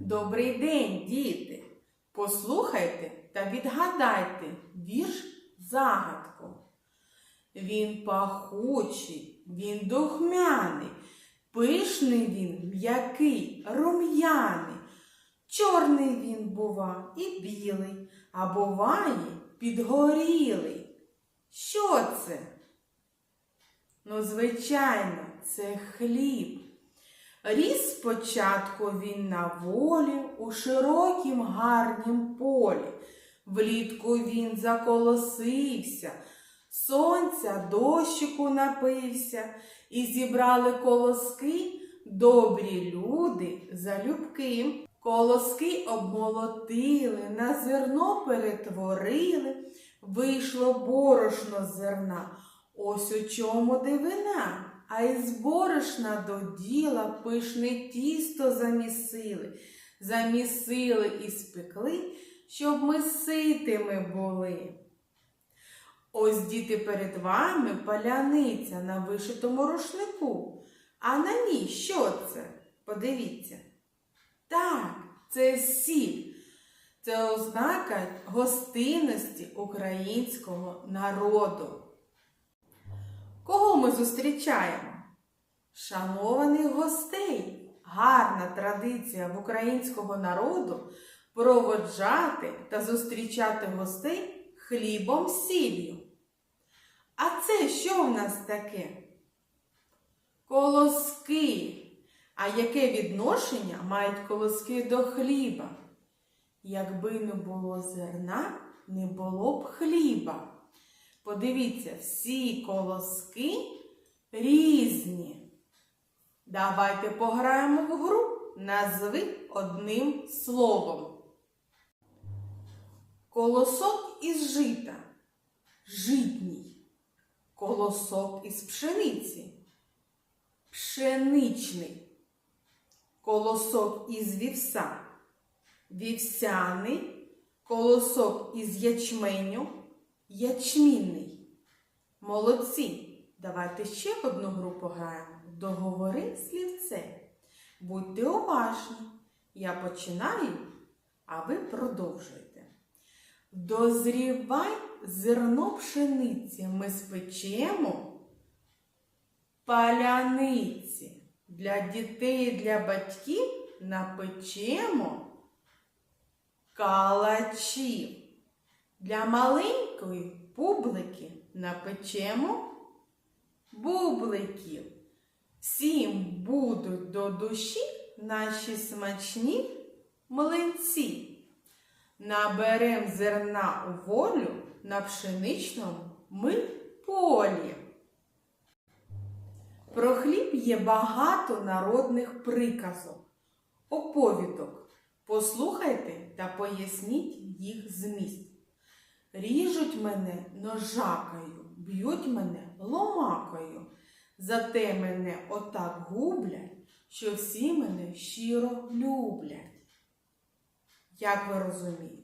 Добрий день, діти! Послухайте та відгадайте вірш загадку. Він пахучий, він духмяний, пишний він, м'який, рум'яний. Чорний він бува і білий, а буває підгорілий. Що це? Ну, звичайно, це хліб. Ріс спочатку він на волі у широкім гарнім полі. Влітку він заколосився, сонця дощику напився, і зібрали колоски добрі люди залюбки. Колоски обмолотили, на зерно перетворили, вийшло борошно з зерна. Ось у чому дивина. А із борошна до діла пишне тісто замісили, замісили і спекли, щоб ми ситими були. Ось діти перед вами паляниця на вишитому рушнику. А на ній що це? Подивіться. Так, це сіль. Це ознака гостинності українського народу. Ми зустрічаємо? Шанованих гостей. Гарна традиція в українського народу проводжати та зустрічати гостей хлібом сіллю. А це що в нас таке? Колоски. А яке відношення мають колоски до хліба? Якби не було зерна, не було б хліба. Подивіться, всі колоски різні. Давайте пограємо в гру. Назви одним словом. Колосок із жита. Житній. Колосок із пшениці. Пшеничний. Колосок із вівса. Вівсяний. Колосок із ячменю. Ячмінний. Молодці. Давайте ще в одну гру пограємо. Договори слівце. Будьте уважні. Я починаю, а ви продовжуєте. Дозрівай зерно пшениці ми спечемо паляниці. Для дітей і для батьків напечемо калачів. Для маленької публики напечемо бубликів. Всім будуть до душі наші смачні млинці. Наберем зерна у волю на пшеничному ми полі. Про хліб є багато народних приказок, оповідок. Послухайте та поясніть їх зміст. Ріжуть мене ножакою, б'ють мене ломакою. Зате мене отак гублять, що всі мене щиро люблять. Як ви розумієте?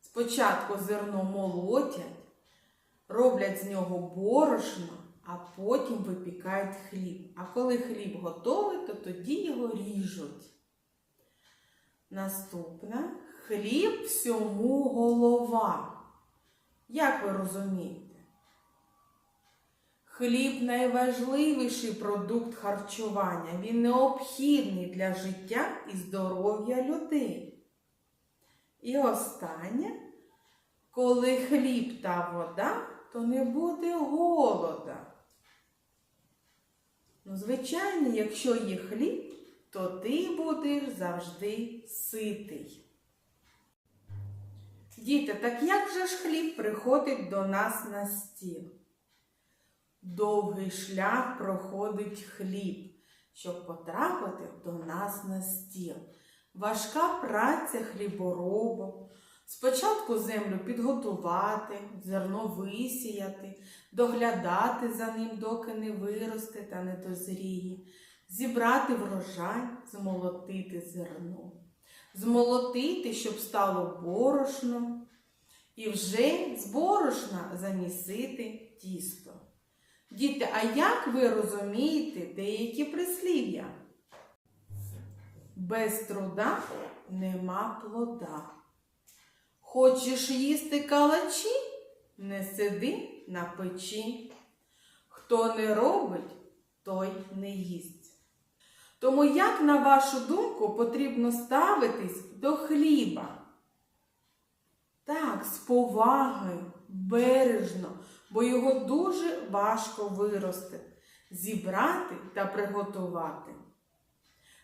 Спочатку зерно молотять, роблять з нього борошно, а потім випікають хліб. А коли хліб готовий, то тоді його ріжуть. Наступне хліб всьому голова. Як ви розумієте? Хліб найважливіший продукт харчування. Він необхідний для життя і здоров'я людей. І останнє, коли хліб та вода, то не буде голода. Ну, звичайно, якщо є хліб, то ти будеш завжди ситий. Діти, так як же ж хліб приходить до нас на стіл? Довгий шлях проходить хліб, щоб потрапити до нас на стіл. Важка праця хлібороба. Спочатку землю підготувати, зерно висіяти, доглядати за ним, доки не виросте та не дозріє, зібрати врожай, змолотити зерно, змолотити, щоб стало борошно, і вже з борошна замісити тісто. Діти, а як ви розумієте деякі прислів'я? без труда нема плода. Хочеш їсти калачі, не сиди на печі. Хто не робить, той не їсть. Тому як, на вашу думку, потрібно ставитись до хліба? Так, з повагою, бережно, бо його дуже важко вирости, зібрати та приготувати.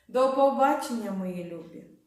До побачення, мої любі!